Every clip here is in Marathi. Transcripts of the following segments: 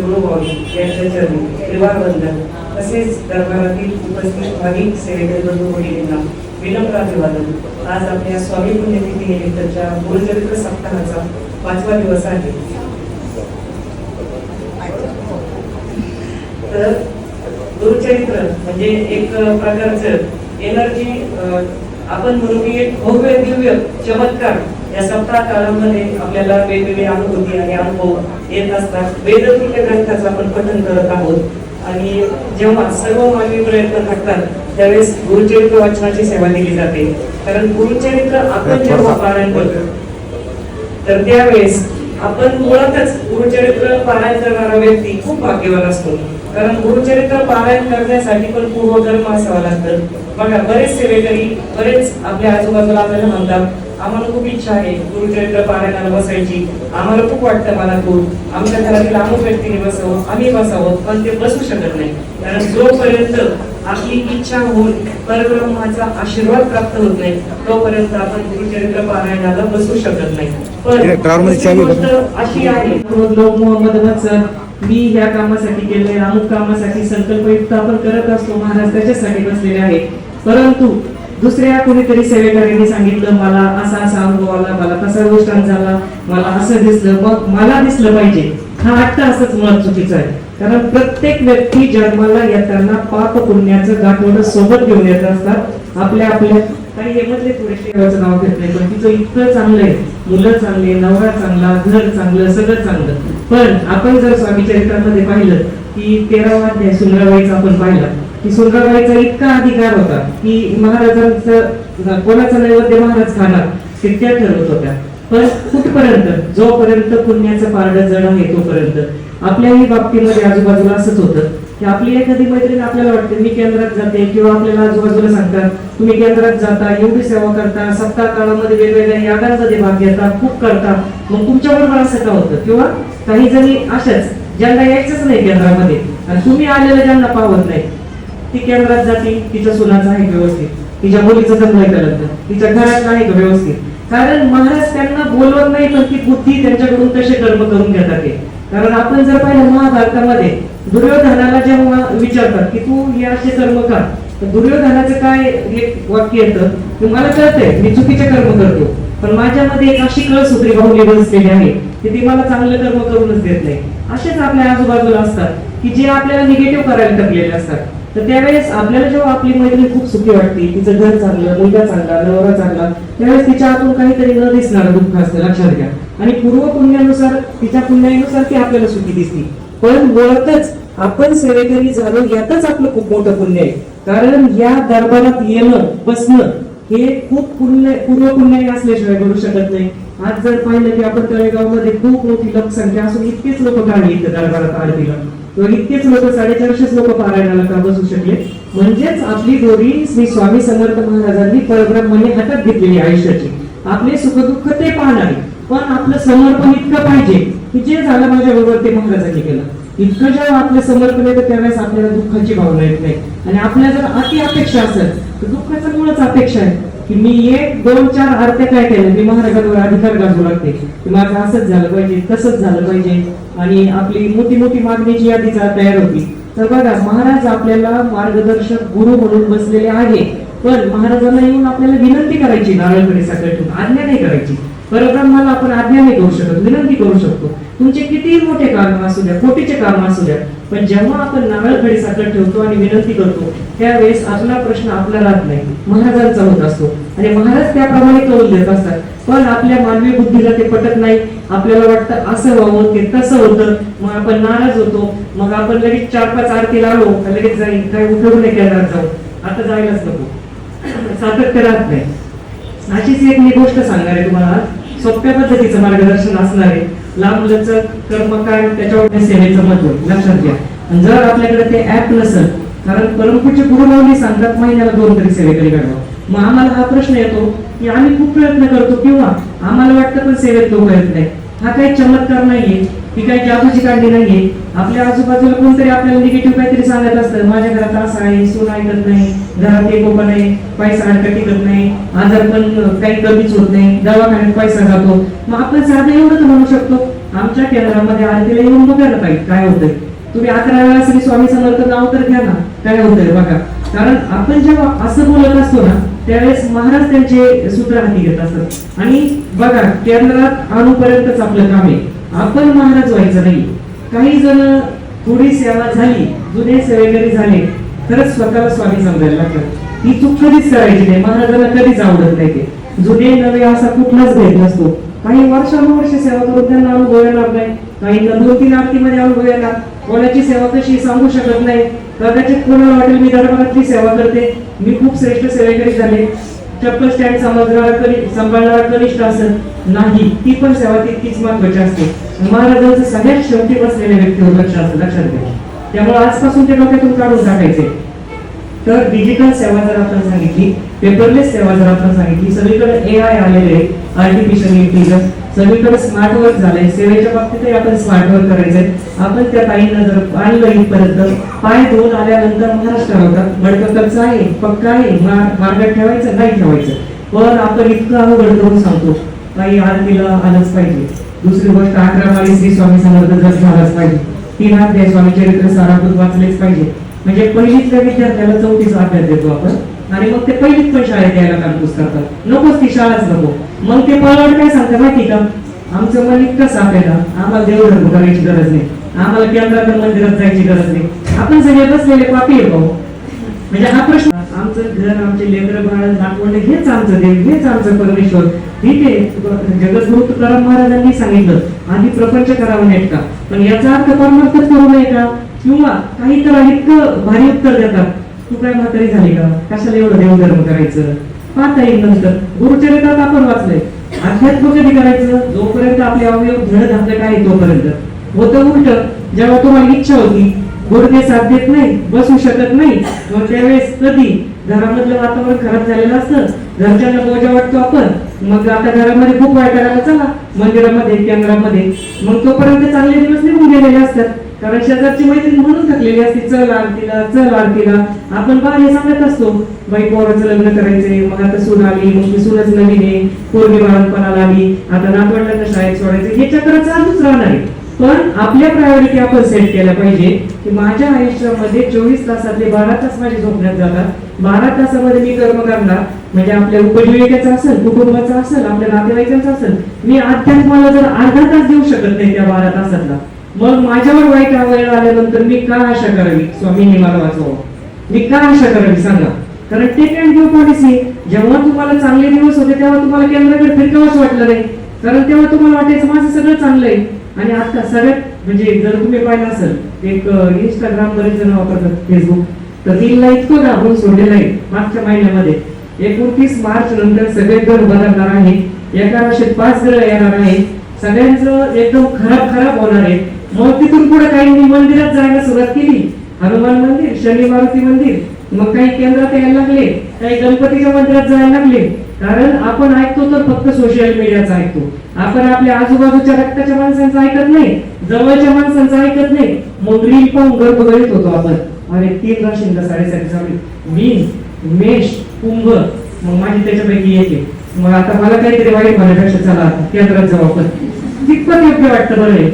गुरुभावी यांच्या चरणी त्रिवार वंदन तसेच दरबारातील उपस्थित भाविक सेवेकरी बंधू भगिनींना विनम्र अभिवादन आज आपल्या स्वामी पुण्यतिथी निमित्तच्या गुरुचरित्र सप्ताहाचा पाचवा दिवस आहे तर गुरुचरित्र म्हणजे एक प्रकारचं एनर्जी आपण म्हणू की एक भव्य दिव्य चमत्कार या सप्ताह काळामध्ये आपल्याला वेगवेगळे अनुभूती आणि अनुभव येत असतात. वेदतुल्य ग्रंथाचं आपण पठण करत आहोत. आणि जेव्हा सर्व मानवी प्रयत्न घडतात त्यावेळेस गुरुचरित्र वाचनाची सेवा दिली जाते. कारण गुरुचरित्र आपण जेव्हा पारायण करतो तर त्यावेळेस आपण मुळातच गुरुचरित्र पारायण करणारा व्यक्ती खूप भाग्यवान असतो. कारण गुरुचरित्र पारायण करण्यासाठी पण पूर्वकर्म असावं लागतं. बघा बरेच सेवेकरी बरेच आपल्या आजूबाजूला आपल्याला म्हणतात आम्हाला खूप इच्छा आहे. गुरुचरित्र पारायणाला बसायची. आम्हाला खूप वाटतं मला खूप. आमच्या घरातील अमुक व्यक्तीने बसावं आम्ही बसावं पण ते बसू शकत नाही. कारण जोपर्यंत आपली इच्छा होऊन परब्रह्माचा आशीर्वाद प्राप्त होत नाही तोपर्यंत आपण गुरुचरित्र पारायणाला बसू शकत नाही. पण अशी आहे. लोक मोहम्मद मी ह्या कामासाठी केलंय अमुक कामासाठी संकल्पयुक्त आपण करत असतो महाराज त्याच्यासाठी बसलेले आहे परंतु दुसऱ्या कोणीतरी सेवेकऱ्यांनी सांगितलं मला असा असा अनुभव आला मला तसा गोष्ट झाला मला असं दिसलं मग मला दिसलं पाहिजे. हा आत्ता असंच मुळात चुकीचं आहे. कारण प्रत्येक व्यक्ती जन्माला येताना पाप पुण्याचं गाठोडं सोबत घेऊन येत असतात. आपल्या आपल्या काही हे मधले थोडेसे देवाचं नाव घेत नाही पण तिचं इतकं चांगलं आहे. मुलं चांगले नवरा चांगला घर चांगलं सगळं चांगलं. पण आपण जर स्वामी चरित्रामध्ये पाहिलं की तेरावा अध्याय सुंदराबाईचा आपण पाहिला की सुंदराबाईचा इतका अधिकार होता की महाराजांचं कोणाचा नैवेद्य महाराज खाणार ते त्या ठरवत होत्या. पण कुठपर्यंत? जोपर्यंत पुण्याचं पारड जड आहे तोपर्यंत. आपल्याही बाबतीमध्ये आजूबाजूला असंच होतं की आपली एखादी मैत्रीण आपल्याला वाटते मी केंद्रात जाते किंवा आपल्याला आजूबाजूला सांगतात तुम्ही केंद्रात जाता एवढी सेवा करता सप्ताह काळामध्ये वेगवेगळ्या यागांमध्ये भाग घेता खूप करता. मग तुमच्या बरोबर असं का होतं? किंवा काही जणी अशाच ज्यांना यायचंच नाही केंद्रामध्ये आणि तुम्ही आलेलं ज्यांना पावत नाही ती केंद्रात जाते तिच्या सुनाचा आहे व्यवस्थित. तिच्या मुलीचं जन्म आहे करत तिच्या घरात नाही व्यवस्थित. कारण महाराज त्यांना बोलवत नाही पण ती बुद्धी त्यांच्याकडून कसे कर्म करून घेतात ते. कारण आपण जर पाहिलं महाभारतामध्ये दुर्योधनाला जेव्हा विचारतात की तू हे असे कर्म का? तर दुर्योधनाचं काय एक वाक्य येतं? की मला कळतंय मी चुकीचे कर्म करतो. पण माझ्यामध्ये एक अशी कळसूत्री बाहुली बसलेली आहे की ती मला चांगलं कर्म करूनच देत नाही. असेच आपल्या आजूबाजूला असतात की जे आपल्याला निगेटिव्ह करायला टकलेले असतात. तर त्यावेळेस आपल्याला जेव्हा आपली मैत्री खूप सुखी वाटते तिचं घर चांगलं मुलगा चांगला नवरा चांगला त्यावेळेस तिच्या हातून काहीतरी न दिसणार दुःख असतं लक्षात घ्या. आणि पूर्व पुण्यानुसार तिच्या पुण्यानुसार ती आपल्याला सुखी दिसते. पण मुळातच आपण सेवेकरी झालो यातच आपलं खूप मोठं पुण्य आहे. कारण या दरबारात येणं बसणं हे खूप पुण्य पूर्व पुण्य असल्याशिवाय करू शकत नाही. आज जर पाहिलं की आपण तळेगावमध्ये खूप मोठी लोकसंख्या असून इतकेच लोक गाणी इथं दरबारात आरतीला. तर इतकेच लोक साडेचारशेच लोक पारायणाला का बसू शकले? म्हणजेच आपली दोरी श्री स्वामी समर्थ महाराजांनी परब्रह्मने हातात घेतलेली आयुष्याची. आपले सुखदुःख ते पाहणारे. पण आपलं समर्पण इतकं पाहिजे की जे झालं माझ्या बरोबर ते महाराजांनी केलं. इतकं जेव्हा आपलं समर्पण येतं त्यावेळेस आपल्याला दुःखाची भावना येत नाही. आणि आपल्या जर अति अपेक्षा असेल तर दुःखाचं मुळच अपेक्षा आहे की मी एक दोन चार आरत्या काय केलं मी महाराजांवर अधिकार गाजू लागते. की माझं असंच झालं पाहिजे तसंच झालं पाहिजे. आणि आपली मोठी मोठी मागणीची यादी जा- तयार होती. तर बघा महाराज आपल्याला मार्गदर्शक गुरु म्हणून बसलेले आहे. पण महाराजांना येऊन आपल्याला विनंती करायची नारळकडे ठेवून आज्ञा नाही करायची. परब्रह्माला आपण आज्ञा नाही करू शकत विनंती करू शकतो. तुमचे किती मोठे काम असू द्या कोटीचे काम असू द्या पण जेव्हा आपण नारळ साखर ठेवतो आणि विनंती करतो त्यावेळेस आपला प्रश्न आपला राहत नाही. महाराजांचा होत असतो. आणि महाराज त्याप्रमाणे करून देत असतात. पण आपल्या मानवी बुद्धीला ते पटत नाही. आपल्याला वाटतं असं व्हावं ते तसं होतं. मग आपण नाराज होतो. मग आपण लगेच चार पाच आरतीला आलो का लगेच जाईल काही उपयोग नाही केंद्रात जाऊ आता जायलाच नको. सातत्य राहत नाही. अशीच एक मी गोष्ट सांगणार आहे तुम्हाला. सोप्या पद्धतीचं मार्गदर्शन असणार आहे. लांब लचक कर्मकांड त्याच्यावर सेवेचं महत्त्व लक्षात घ्या. आणि जर आपल्याकडे ते ऍप नसेल कारण परमपूज्य गुरुभावने सांगतात महिन्याला दोन तरी सेवेकरी घडवा मग आम्हाला हा प्रश्न येतो की आम्ही खूप प्रयत्न करतो किंवा आम्हाला वाटतं पण सेवेत लोक येत नाही हा काही चमत्कार नाहीये. ही काही जादूची काढली नाहीये. आपल्या आजूबाजूला कोणतरी आपल्याला निगेटिव्ह काहीतरी सांगत असतं. माझ्या घरात असं आहे सून ऐकत नाही घरात एक ओपन आहे पैसा हरकत टिकत नाही आजार पण काही कमीच होत नाही दवाखान्यात पैसा जातो. मग आपण साधं एवढंच म्हणू शकतो. आमच्या केंद्रामध्ये आरतीला येऊन बघायला पाहिजे काय होतंय. तुम्ही अकरा वेळा श्री स्वामी समर्थ नाव तर घ्या ना काय होतंय बघा. कारण आपण जेव्हा असं बोलत असतो ना त्यावेळेस महाराज त्यांचे सूत्र हाती घेत असतात. आणि बघा केंद्रात आणूपर्यंतच आपलं काम आहे. आपण महाराज व्हायचं नाही. काही जण थोडी सेवा झाली जुने सेवेकरी झाले खरंच स्वतःला स्वामी समजायला लागतात ही चूक कधीच करायची नाही महाराजांना कधीच आवडत नाही ते. जुने नवे असा कुठलाच भेद नसतो. काही वर्षानुवर्ष सेवा करून त्यांना अनुभव येणार नाही. काही दोन आरतीमध्ये अनुभव येणार. कोणाची सेवा कशी सांगू शकत नाही. कदाचित कोणाला वाटेल मी दरबारातली सेवा करते. मी खूप श्रेष्ठ सेवेकरी झाले. चप्पल स्टँड समजणारा करी सांभाळणारा कनिष्ठ असत नाही ती पण सेवा तितकीच महत्वाची असते. महाराजांचं सगळ्यात शेवटी बसलेल्या व्यक्तीवर लक्ष असतं लक्षात घ्या त्यामुळे आजपासून ते डोक्यातून काढून टाकायचे. तर डिजिटल सेवा जर आपण सांगितली पेपरलेस सेवा जर आपण सांगितली सगळीकडे ए आय आलेले आर्टिफिशियल इंटेलिजन्स सगळीकडे स्मार्ट वर्क झालंय सेवेच्या बाबतीतही आपण स्मार्ट वर्क करायचंय. आपण त्या ताईंना जर आणलं इथपर्यंत पाय दोन आल्यानंतर महाराष्ट्र होतात बडकं आहे पक्का आहे मार्ग मार्गात ठेवायचं नाही ठेवायचं. पण आपण इतकं अवघड करून सांगतो काही आरतीला आलंच पाहिजे. दुसरी गोष्ट अकरा माळी श्री स्वामी समर्थ जर झालाच पाहिजे तीन अध्याय स्वामी चरित्र साराभूत वाचलेच पाहिजे. म्हणजे पहिलीतल्या विद्यार्थ्याला चौथीचा अभ्यास देतो आपण आणि मग ते पहिलीत पण शाळेत यायला कामपूस करतात. नकोच ती शाळाच नको. मग ते पळवाड काय सांगतात माहिती का? आमचं मन इतकं साफ आहे ना आम्हाला देवधर्म करायची गरज नाही. आम्हाला केंद्रात मंदिरात जायची गरज नाही. आपण सगळे बसलेले पापी आहे भाऊ. म्हणजे हा प्रश्न आमचं घर आमचे लेकर बाळ दाखवणं हेच आमचं देव हेच आमचं परमेश्वर. ठीक आहे जगद्गुरु तुकाराम महाराजांनी सांगितलं आधी प्रपंच करावं नेटका. पण याचा अर्थ परमार्थच करू नये का? किंवा काही तर इतकं भारी उत्तर देतात. तू काय म्हातारी झाली का? कशाला एवढं देवधर्म करायचं? पाहता येईल नंतर. गुरुचरित्रात आपण वाचलंय. अध्यात्म कधी करायचं? जोपर्यंत आपले अवयव धड धाकट आहे तोपर्यंत. होतं उलट जेव्हा तुम्हाला इच्छा होती गुडघे साथ देत नाही बसू शकत नाही मग त्यावेळेस कधी? घरामधलं वातावरण खराब झालेलं असतं घरच्यांना बोजा वाटतो आपण मग आता घरामध्ये खूप वाय करायला चला मंदिरामध्ये केंद्रामध्ये. मग तोपर्यंत चांगले दिवस निघून गेलेले असतात. कारण शेजारची मैत्रीण म्हणून थकलेली असते चल आरतीला चल आरतीला. आपण बाहेर सांगत असतो बाई पोराचं लग्न करायचंय मग आता सून आली मग ती सूनच नवीन आहे पोरगी बाळणपणाला आली आता नातवंडांना शाळेत सोडायचं हे चक्र चालूच राहणार आहे. पण आपल्या प्रायोरिटी आपण सेट केल्या पाहिजे की माझ्या आयुष्यामध्ये चोवीस तासातले बारा तास माझे झोपण्यात जातात. बारा तासामध्ये मी कर्म करणार म्हणजे आपल्या उपजीविकेचा असेल कुटुंबाचा असेल आपल्या नातेवाईकांचा असेल मी अध्यात्माला जर अर्धा तास देऊ शकत नाही त्या बारा तासातला. मग माझ्यावर वाईट वेळ आल्यानंतर मी का आशा करावी? स्वामींनी मला वाचवावं. मी का आशा करावी? सांगा. कारण टेक अँड गिव्ह पॉलिसी जेव्हा तुम्हाला चांगले दिवस होते तेव्हा तुम्हाला केंद्राकडे फिरकावंच वाटलं नाही. कारण तेव्हा तुम्हाला वाटायचं माझं सगळं चांगलं आहे आणि आता सगळ्यात म्हणजे जर तुम्ही पाहिलं असेल एक इंस्टाग्राम बरेच जण वापरतात फेसबुक तर तिला इतकं घाबरून सोडलेलं आहे मागच्या महिन्यामध्ये. एकोणतीस मार्च नंतर सगळे ग्रह बदलणार आहे. एका राशीत पाच ग्रह येणार आहे. सगळ्यांचं एकदम खराब खराब होणार आहे. मग तिथून पुढे काही मंदिरात जायला सुरुवात केली. हनुमान मंदिर शनी मारुती मंदिर मग काही केंद्रात यायला लागले काही गणपतीच्या मंदिरात जायला लागले. कारण आपण ऐकतो तर फक्त सोशल मीडियाचा ऐकतो. आपण आपल्या आजूबाजूच्या रक्ताच्या माणसांचं ऐकत नाही जवळच्या माणसांचं ऐकत नाही. मग रील पाहून गर्भ करीत होतो आपण. अरे तीन राशींचा साडेसाती चालू मीन मेष कुंभ. मग माझी त्याच्यापैकी येते मग आता मला काहीतरी वाईट म्हणण्यापेक्षा चला केंद्रात जाऊ आपण. कितपत योग्य वाटतं बरं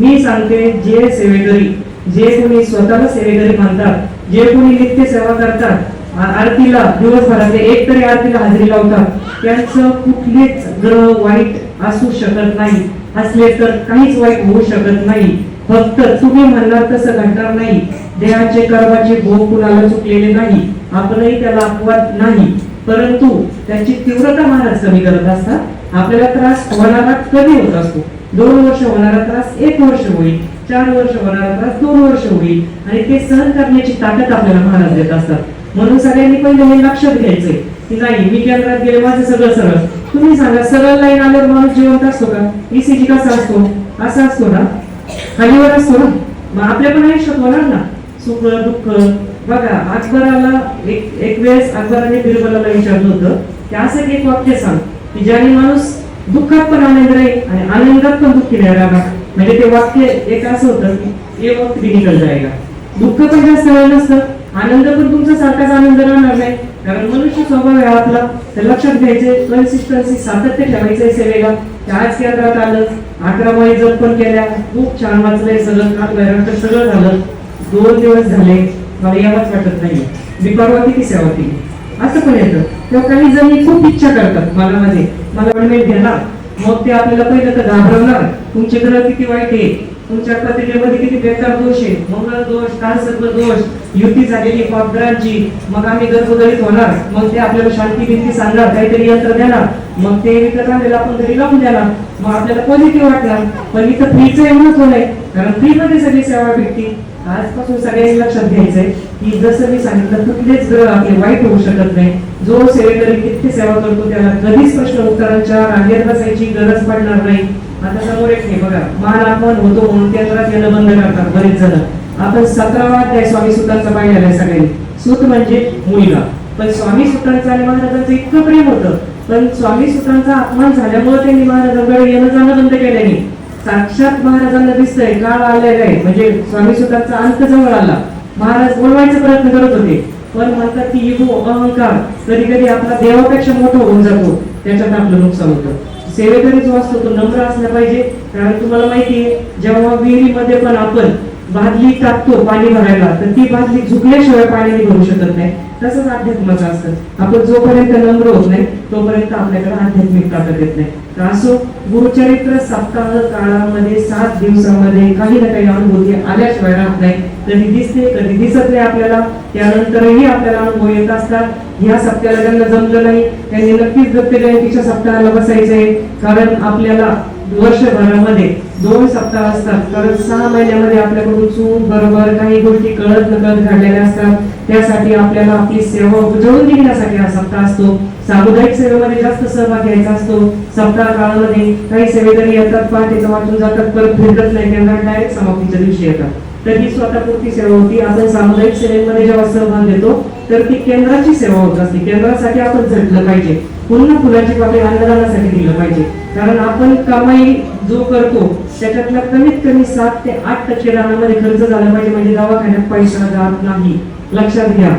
मी सांगते जे सेवेकरी जे कोणी स्वतःला सेवेकरी मानतात जे कोणी नित्य सेवा करतात आरतीला दिवसभराचे एक तरी आरतीला हजेरी लावतात त्यांचं कुठलेच ग्रह वाईट असू शकत नाही. असले तर काहीच वाईट होऊ शकत नाही. फक्त तुम्ही म्हणणार तसं घडणार नाही. देहाचे कर्माचे भोग कुणाला चुकलेले नाही. आपणही त्याला अपवाद नाही. परंतु त्याची तीव्रता महाराज कमी करत असतात. आपल्याला त्रास होणारा कधी होत असतो. दोन वर्ष होणारा त्रास एक वर्ष होईल. चार वर्ष होणारा त्रास दोन वर्ष होईल. आणि ते सहन करण्याची ताकद आपल्याला महाराज देत असतात. म्हणून सगळ्यांनी पहिले हे लक्षात घ्यायचंय की नाही मी केंद्रात गेले माझं सगळं सरळ. तुम्ही सांगा सरळ लाईन आल्यावर माणूस जिवंत असतो का? ईसीजी कसा असतो? असा असतो ना? खालीवर असतो ना? मग आपल्या पण आयुष्यात होणार ना? सुख दुःख. बघा अकबराला एक एक वेळेस अकबराने बिरबलाला विचारलं होतं की असं एक वाक्य सांग की ज्याने माणूस दुःखात पण आनंद राहील आणि आनंदात पण दुःखी नाही राहणार म्हणजे ते वाक्य एक असं होतं की ये वक्त भी निकल जाएगा दुःख पण जास्त वेळ नसतं. आनंद पण तुमचा सारखाच आनंद राहणार नाही. कारण मनुष्य स्वभाव आहे आपला. तर लक्षात घ्यायचे कन्सिस्टन्सी सातत्य ठेवायचंय सेवेला की आज केंद्रात आलं? अकरा माळी जप पण केल्या. खूप छान वाचलंय सगळं. खात सगळं झालं. दोन दिवस झाले. मला यावाच वाटत नाही मी परवा किती सेवा केली? असं पण येतं. तेव्हा काही जणी खूप इच्छा करतात मनामध्ये. मला घ्या ना. मग ते आपल्याला पहिलं तर घाबरवणार. तुमचे ग्रह किती वाईट आहे? तुमच्या प्रतिमेमध्ये किती बेकार दोष आहे? मंगळ दोष कालसर्व दोष युती झालेली पापग्रहांची मग आम्ही गर्भगरीत होणार. मग ते आपल्याला शांती भीती सांगणार. काहीतरी यंत्र देणार. मग ते विकत आणलेलं आपण घरी लावून देणार. मग आपल्याला पॉझिटिव्ह वाटणार. पण इथं फ्रीचं एवढंच नाही. कारण फ्रीमध्ये सगळी सेवा भेटती. आजपासून सगळ्यांनी लक्षात घ्यायचंय की जसं मी सांगितलं कुठलेच ग्रह आपले वाईट होऊ शकत नाही. जो सेवेकरी किती सेवा करतो त्याला कधीच प्रश्न उत्तरांच्या रांगेत बसायची गरज पडणार नाही. आता समोर एक हे बघा मान अपमान होतो म्हणून केंद्रात येणं बंद करतात बरेच जण. आपण सतरावा त्या स्वामी सुतांचा पाहिलेला आहे सगळ्यांनी. सुत म्हणजे मुलगा. पण स्वामी सुतांचा आणि महाराजांचं इतकं प्रेम होतं. पण स्वामी सुतांचा अपमान झाल्यामुळे त्यांनी महाराजांकडे येणं जाणं बंद केलं नाही. साक्षात महाराजांना दिसतंय काळ आलेला आहे. म्हणजे स्वामी सुतांचा अंत जवळ आला. महाराज बोलवायचा प्रयत्न करत होते. पण म्हणतात की युगो अहंकार. कधी कधी आपला देवापेक्षा मोठा होऊन जातो. त्याच्यात आपलं नुकसान होतं. सेवेकरी जो असतो तो नम्र असला पाहिजे. कारण तुम्हाला माहिती आहे जेव्हा विहिरीमध्ये पण आपण बादली टाकतो पाणी भरायला तर ती बादली झुकल्याशिवाय पाणी भरू शकत नाही. तसंच अध्यात्माचं असतं. आपण जोपर्यंत नम्र होत नाही तोपर्यंत आपल्याकडे आध्यात्मिक ताकद येत नाही. तर असो गुरुचरित्र सप्ताह काळामध्ये सात दिवसामध्ये काही ना काही अनुभूती आल्याशिवाय राहत नाही. कधी दिसते कधी दिसत नाही आपल्याला. त्यानंतरही आपल्याला अनुभव येत असतात. ह्या सप्त्याला त्यांना जमलं नाही. त्यांनी नक्कीच दत्त जयंतीच्या सप्ताहाला बसायचंय. कारण आपल्याला वर्षभरामध्ये दोन सप्ताह असतात. कारण सहा महिन्यामध्ये आपल्याकडून चूक बरोबर काही गोष्टी कळत नकळत घडलेल्या असतात. त्यासाठी आपल्याला आपली सेवा उजळून घेण्यासाठी हा सप्ताह असतो. सामुदायिक सेवेमध्ये जास्त सहभाग घ्यायचा असतो. सप्ताह काळामध्ये काही सेवेकरी येतात पहाटेचं वाटून जातात परत भेटत नाही. त्यांना डायरेक्ट समाप्तीच्या दिवशी येतात. तर ही स्वतःपुरती सेवा होती. आपण सामुदायिक सेवेमध्ये जेव्हा सहभाग घेतो तर ती केंद्राची सेवा होत असते. केंद्रासाठी आपण झटलं पाहिजे. पुन्हा फुलाची पाकळी अन्नदानासाठी दिलं पाहिजे. कारण आपण कमाई जो करतो त्याच्यातला कमीत कमी सात ते आठ टक्के दानामध्ये खर्च झाला पाहिजे. म्हणजे दवाखान्यात पैसा जात नाही. लक्षात घ्या.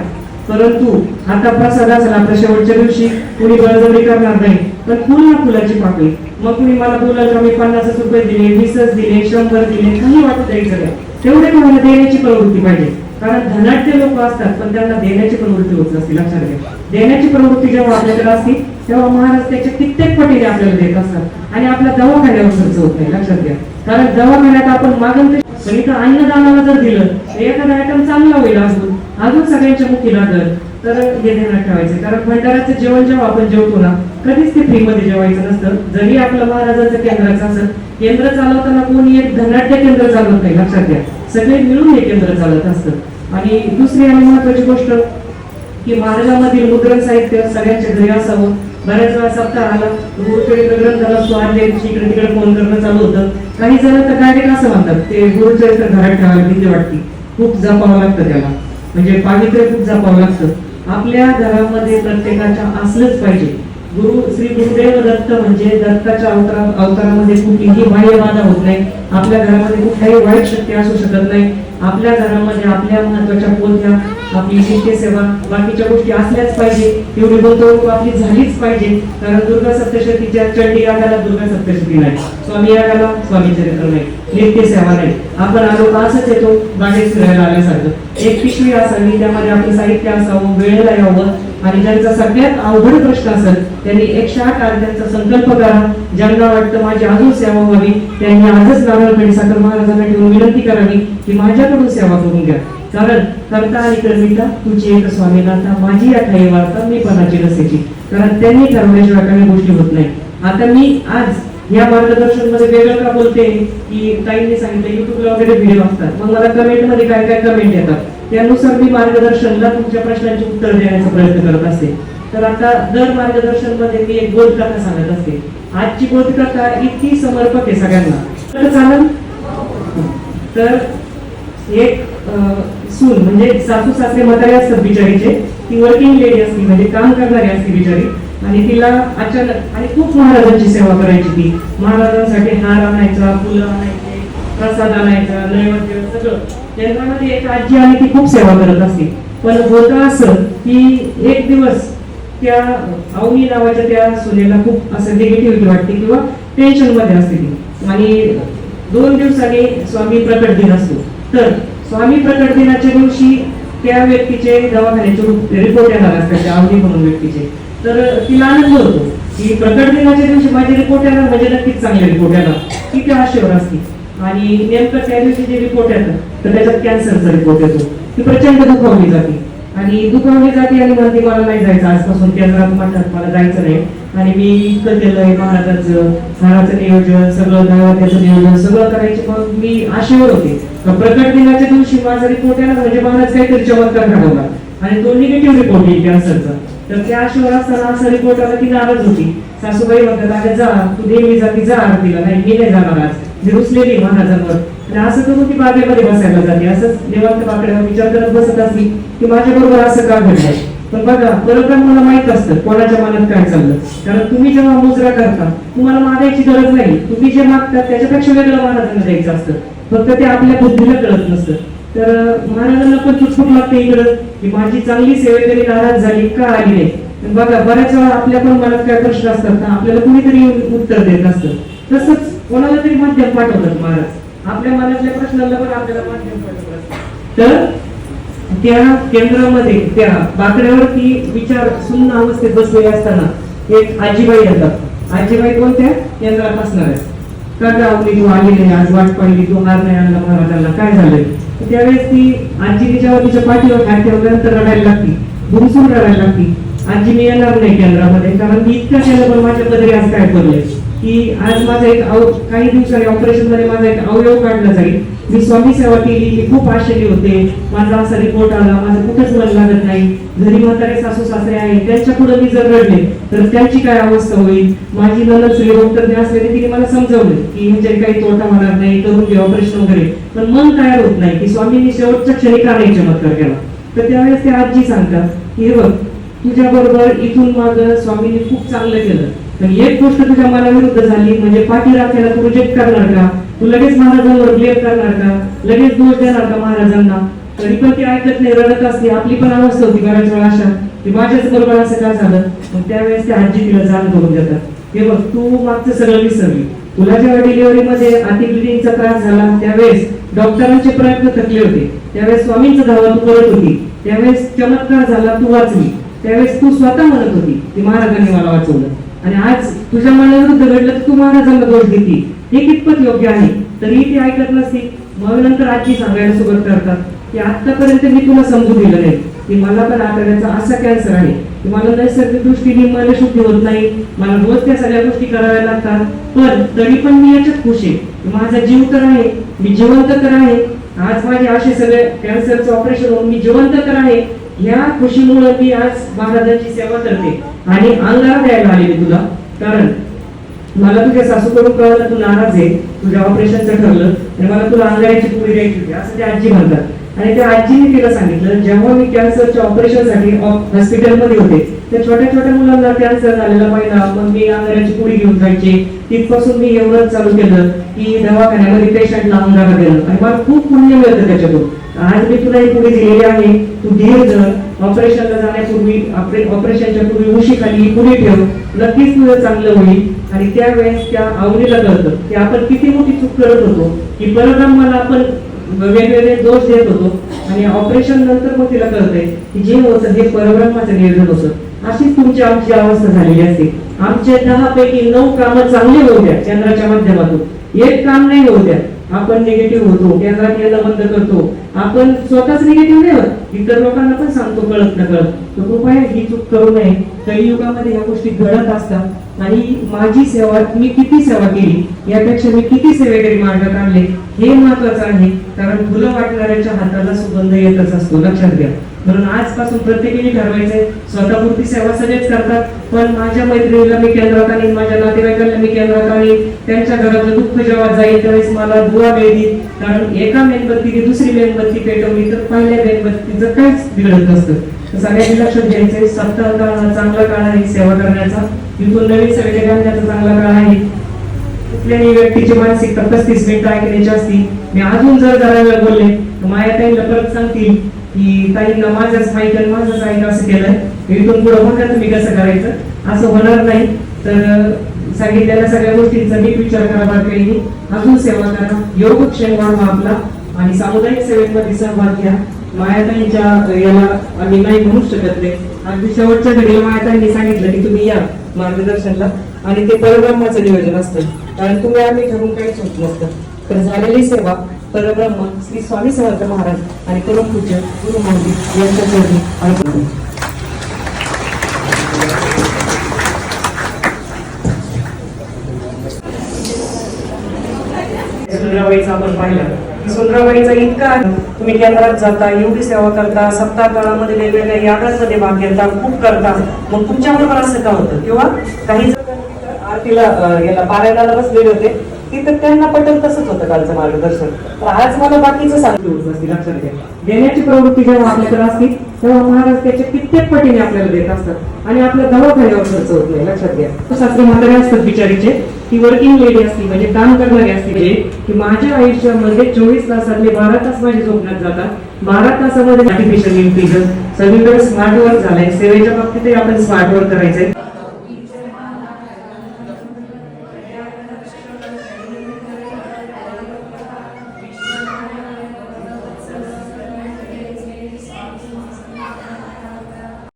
परंतु आता प्रसाद असेल आपल्या शेवटच्या दिवशी कुणी बळजबरी करणार नाही. पण पुन्हा फुलाची पाकळी मग कुणी मला बोलाल मी पन्नासच रुपये दिले वीसच दिले शंभर दिले काही वाटत नाही सगळं. तेवढे तुम्हाला देण्याची प्रवृत्ती पाहिजे. कारण धनाट्य लोक असतात पण त्यांना देण्याची प्रवृत्ती होत असते लक्षात घ्या. देण्याची प्रवृत्ती जेव्हा आपल्याकडे असते तेव्हा महाराज त्याच्या कित्येक पटीने आपल्याला देत असतात. आणि आपल्या दवाखान्यावर खर्च होत नाही लक्षात घ्या. कारण दवाखान्यात आपण मागण पण इथं अन्नदानाला जर दिलं तर एखादा आयटम चांगला होईल अजून अजून सगळ्यांच्या मुखी लागल. तर हे ध्यानात ठेवायचं. कारण भंडाराचं जेवण जेव्हा आपण जेवतो ना कधीच ते फ्री मध्ये जेवायचं नसतं. जरी आपलं महाराजांचं केंद्राचं असत केंद्र चालवताना कोणी एक धनाढ्य केंद्र चालवत नाही लक्षात घ्या. सगळे मिळून हे केंद्र चालत असतं. आणि दुसरी आणि महत्वाची गोष्ट की महाराजांमधील मुद्रण साहित्य सगळ्यांच्या घरी असावं. बऱ्याच वेळा सप्ताह आला गुरुचरित्र ग्रंथाला स्वाध्याय इकडे तिकडे फोन करणं चालू होतं. काही जण तर डायरेक्ट असं म्हणतात ते गुरुचरित्र घरात ठेवायला भीती वाटते. खूप जपावं लागतं त्याला. म्हणजे पावित्र्य खूप जपावं लागतं. आपल्या घरामध्ये प्रत्येकाच्या असलंच पाहिजे. गुरु श्री गुरुदेव दत्त म्हणजे दत्ताच्या अवतारा अवतारामध्ये कुठलीही बाह्य बाधा होत नाही. आपल्या घरामध्ये कुठल्याही वाईट शक्ती असू शकत नाही. आपल्या घरामध्ये आपल्या महत्त्वाच्या पोथ्या आपली नित्य सेवा बाकीच्या गोष्टी असल्याच पाहिजे. एवढी गुंतवणूक आपली झालीच पाहिजे. कारण दुर्गा सप्तशतीच्या चंडी रागाला दुर्गा सप्तशती नाही. स्वामी रागाला स्वामी चरित्र नाही. नित्य सेवा नाही. आपण आलो का असंच येतो. बागेत फिरायला आल्यासारखं. एक पिशवी असावी त्यामध्ये आपलं साहित्य असावं वेळेला यावं. आणि ज्यांचा सगळ्यात अवघड प्रश्न असेल त्यांनी एकशे आठ आरत्यांचा संकल्प करा. ज्यांना वाटतं माझी अजून सेवा व्हावी त्यांनी आजच नारळ पेठ साखर महाराजांना ठेवून विनंती करावी की माझ्याकडून सेवा करून घ्या. कारण करता आणि कर्मिता तुझी एक स्वामीनाथा माझी या ठाई वार्ता मी पणाची नसेची कारण त्यांनी ठरवल्याशिवाय काही गोष्टी होत नाही. आता मी आज या मार्गदर्शनमध्ये वेगळं का बोलते की ताईंनी सांगितलं युट्यूबला वगैरे व्हिडिओ असतात मग मला कमेंटमध्ये काय काय कमेंट येतात? त्यानुसार मी मार्गदर्शनला तुमच्या प्रश्नांची उत्तर देण्याचा प्रयत्न करत असते. तर आता दर मार्गदर्शनमध्ये मी एक बोधकथा सांगत असते. आजची बोधकथा इतकी समर्पक आहे सगळ्यांना. तर चालेल? तर एक सून म्हणजे सासू सासरे म्हातारे असतात बिचारीचे ती वर्किंग लेडी असती म्हणजे काम करणारी असती बिचारी. आणि तिला अचानक आणि खूप महाराजांची सेवा करायची ती. महाराजांसाठी हार आणायचा फुलं आणायचे प्रसाद आणायचा नैवेद्य सगळं. त्यांच्यामध्ये एक आजी आणि ती खूप सेवा करत असते. पण होतं असं की एक दिवस त्या अवनी नावाच्या त्या सुनेला खूप असं निगेटिव्हिटी वाटते किंवा टेन्शनमध्ये असते ती. आणि दोन दिवसांनी स्वामी प्रकट दिन असतो. तर स्वामी प्रकट दिनाच्या दिवशी त्या व्यक्तीचे दवाखान्याचे रिपोर्ट येणार असतात त्या अवधी म्हणून व्यक्तीचे. तर तिला आनंद होतो. की प्रकट दिनाच्या दिवशी माझे रिपोर्ट येणार म्हणजे नक्कीच चांगले रिपोर्ट येणार. ती त्या आशेवर असते. आणि नेमकं त्या दिवशी जे रिपोर्ट येतात तर त्याच्यात कॅन्सरचा रिपोर्ट येतो. ती प्रचंड दुखावली जाते. आणि दुखवली जाते आणि म्हणते मला नाही जायचं. आजपासून केंद्रात म्हणतात मला जायचं नाही. आणि मी इतकं केलंय महाराजांचं झाडाचं नियोजन सगळं त्याचं नियोजन सगळं करायचे. मग मी आशेवर होते. प्रकट दिनाच्या दिवशी माझा रिपोर्ट ना म्हणजे महाराज काहीतरी चमत्कार घडवला आणि तो निगेटिव्ह रिपोर्ट येईल कॅन्सरचा तर त्या आशेवर असताना असा रिपोर्ट आला की नाराज होती. सासूबाई म्हणतात अरे जा तू देवी जाती जा आरतीला. नाही मी नाही जाणार आज. मी रुसलेली महाराजांवर. आणि असं करून ती बागेमध्ये बसायला जाते. असंच देवांत बाकड्यावर विचार करत बसत असली की माझ्या बरोबर असं का घडलंय? पण बघा परब्रह्माला माहीत असतं कोणाच्या मनात काय चाललं. कारण तुम्ही जेव्हा मुजरा करता तुम्हाला मागायची गरज नाही. तुम्ही जे मागता त्याच्यापेक्षा वेगळं महाराजांना द्यायचं असतं. फक्त ते आपल्या बुद्धीला कळत नसतं. तर महाराजांना पण चुटफुट लागते इकडं की माझी चांगली सेवेकरी नाराज झाली का आली नाही? बघा बऱ्याच वेळा आपल्या पण मनात काय प्रश्न असतात ना आपल्याला कुणीतरी उत्तर देत असतं. तसंच कोणाला तरी माध्यम पाठवतात महाराज. आपल्या मनातल्या प्रश्नाला पण आपल्याला माध्यम तर त्या केंद्रामध्ये त्या बाकड्यावरती विचार सुन्न अवस्थेत बसलेले असताना एक आजीबाई येतात. आजीबाई कोणत्या? केंद्रात असणार आहे का गावली तू आली नाही आज वाट पाहिली तू हार नाही आणला महाराजांना. काय झालंय? त्यावेळेस ती आजी तिच्यावर तिच्या पाठीवर हात ठेवल्यानंतर रडायला लागती भुमसून रडायला लागती आजी मी येणार नाही केंद्रामध्ये कारण मी इतका केलं पण माझ्या पदरी आज काय पडले की आज माझा एक अव- काही दिवसांनी ऑपरेशनमध्ये माझा एक अवयव काढला जाईल. मी स्वामी सेवा केली मी खूप आश्चर्य होते. माझा असा रिपोर्ट आला माझं कुठंच मन लागत नाही. घरी म्हातारे सासू सासरे आहे त्यांच्या पुढे मी जर रडले तर त्यांची काय अवस्था होईल? माझी ननद श्री डॉक्टर असलेली तिने मला समजवलं की ह्याच्या काही तोटा होणार नाही करून घे ऑपरेशन वगैरे. पण मन तयार होत नाही की स्वामींनी शेवटच्या क्षणी का नाही चमत्कार केला. तर त्यावेळेस ते आजी सांगतात की हे बघ तुझ्या बरोबर इथून माग स्वामींनी खूप चांगलं केलं. पण एक गोष्ट तुझ्या मनाविरुद्ध झाली म्हणजे पाठी राखायला तू रिजेक्ट करणार का? तू लगेच महाराजांवर ब्लेम करणार का? लगेच दोष देणार का महाराजांना? तरी पण ती ऐकत नाही रडत असते. आपली पण अवस्था होती बऱ्याच वेळा अशा की माझ्याच बरोबर असं का झालं? मग त्यावेळेस ते आजी तिला जाण करून देतात. हे बघ तू मागचं सगळं विसरली. तुला जेव्हा डिलिव्हरीमध्ये ब्लिडिंगचा त्रास झाला त्यावेळेस डॉक्टरांचे प्रयत्न थकले होते. त्यावेळेस स्वामींचा धावा तू करत होती. त्यावेळेस चमत्कार झाला तू वाचली. त्यावेळेस तू स्वतः म्हणत होती की महाराजांनी मला वाचवलं. आणि आज तुझ्या मनाविरुद्ध घडलं तर तू महाराजांना दोष देती. हे कितपत योग्य आहे? तरी ती ऐकत नसती मग नंतर आजी सांगायला सुरुवात करतात की आतापर्यंत मी तुला समजून दिलं नाही. की मला पण आतड्याचा असा कॅन्सर आहे की मला नैसर्गिक दृष्टीने मला शुद्धी होत नाही. मला रोज त्या सगळ्या गोष्टी कराव्या लागतात. पण तरी पण मी याच्यात खुश आहे. माझा जीव तर आहे. मी जिवंत तर आहे. आज माझे असे सगळे कॅन्सरचं ऑपरेशन होऊन मी जिवंत तर आहे. या खुशीमुळे मी आज महाराजांची सेवा करते आणि अंगार द्यायला आले मी तुला. कारण मला तुझ्या सासूकडून कळलं तू नाराज आहे. तुझ्या ऑपरेशनचं ठरलं. आणि मला तुला अंगाऱ्याची पोळी द्यायची होती. असं ते आजी म्हणतात. आणि त्या आजीने तिला सांगितलं जेव्हा मी कॅन्सरच्या ऑपरेशनसाठी हॉस्पिटलमध्ये होते त्या छोट्या छोट्या मुलांना कॅन्सर झालेला पहिला. मग मी अंगाऱ्याची पोळी घेऊन जायचे. तिथपासून मी एवढंच चालू केलं की दवाखान्यामध्ये पेशंटला अंगारा देणं आणि मला खूप पुण्य मिळतं त्याच्यातून. आज मी तुला एक पुडी दिलेली आहे. तू धीर धर ऑपरेशनला जाण्यापूर्वी ऑपरेशनच्या पूर्वी उशी खाली पुढे ठेव. नक्कीच तुझं चांगलं होईल. आणि त्यावेळेस त्या आवडीला कळतं की आपण किती मोठी चूक करत होतो की परब्रह्माला आपण वेगवेगळे दोष देत होतो. आणि ऑपरेशन नंतर मग तिला कळतंय की जे होतं हे परब्रह्माचं नियोजन होतं. अशीच तुमची आमची अवस्था झालेली असते. आमचे दहा पैकी नऊ कामं चांगली होऊ द्या चंद्राच्या माध्यमातून. एक काम नाही होऊ द्या आपण निगेटिव्ह होतो केंद्रात यायला बंद करतो. आपण स्वतःच निगेटिव्ह नाही होत. इतर लोकांना पण सांगतो कळत न कळत. तर कृपया ही चूक करू नये. कलियुगामध्ये या गोष्टी घडत असतात. आणि माझी सेवा मी किती सेवा केली यापेक्षा मी किती सेवेकडे मार्गात आणले हे महत्वाचं आहे. कारण फुलं वाटणाऱ्याच्या हाताला सुगंध येतच असतो. लक्षात घ्या. म्हणून आजपासून प्रत्येकीने ठरवायचंय स्वतःपुरती सेवा सगळेच करतात. पण माझ्या मैत्रिणीला मी केंद्रात आणीन माझ्या नातेवाईकांना मी केंद्रात आणीन त्यांच्या घराचं दुःख जेव्हा जाईल त्यावेळेस मला दुवा मिळतील कारण एका मेणबत्तीने दुसरी मेणबत्ती पेटवली तर पहिल्या मेणबत्तीचं काहीच बिघडत नसतं. सगळ्यांनी लक्षात घ्यायचंय सप्ताह काळ हा चांगला काळ आहे सेवा करण्याचा. इथून नवीन सगळे घालण्याचा चांगला काळ आहे. कुठल्याही व्यक्तीची मानसिकता पस्तीस मिनिटं ऐकण्याची असती. मी अजून जर जरा वेळ बोलले तर माझ्या ताईला परत सांगतील की काही माझ्याच माईक माझाच माझंच असं केलंय? इथून पुढे बघा तुम्ही कसं करायचं? असं होणार नाही. तर सांगितलेल्या सगळ्या गोष्टींचा नीट विचार करा बारकाईने अजून सेवा करा. योग योगक्षेम वाढवा आपला. आणि सामुदायिक सेवेमध्ये सहभाग घ्या. मायाताईंच्या याला आम्ही नाही म्हणू शकत नाही. अगदी शेवटच्या घडीला मायाताईंनी सांगितलं की तुम्ही या मार्गदर्शनला. आणि ते परब्रह्माचं नियोजन असतं. कारण तुम्ही आम्ही ठरवून काहीच होत नसतं. तर झालेली सेवा परब्रह्म श्री स्वामी समर्थ महाराज आणि परमपूज्य गुरु मोदी यांच्या चरणी अर्पण. सुंदराबाईचा आपण पाहिलं. की सुंदराबाईचा इतका तुम्ही केंद्रात जाता एवढी सेवा करता सप्ताह काळामध्ये वेगवेगळ्या यात्रांमध्ये भाग घेता खूप करता. मग तुमच्या बरोबर असं का होतं? किंवा काही जण आरतीला याला पारायणाला बसलेले होते. तिथं त्यांना पटेल तसंच होतं कालचं मार्गदर्शन. तर आज मला बाकीचं सांगितलं असते लक्षात घ्या. देण्याची प्रवृत्ती जेव्हा आपल्याकडे असते तेव्हा महाराज त्याच्या कित्येक पटीने आपल्याला देत असतात. आणि आपल्या दवाखान्यावर खर्च होत नाही. लक्षात घ्या. सासरे म्हातारे असतात बिचारीचे. ती वर्किंग लेडी असती म्हणजे काम करणारी असते की माझ्या आयुष्यामध्ये चोवीस तासातले बारा तास माझे झोपण्यात जातात. बारा तासामध्ये आर्टिफिशियल इंटेलिजन्स सगळीकडे स्मार्ट वर्क झालंय. सेवेच्या बाबतीतही आपण स्मार्ट वर्क करायचंय.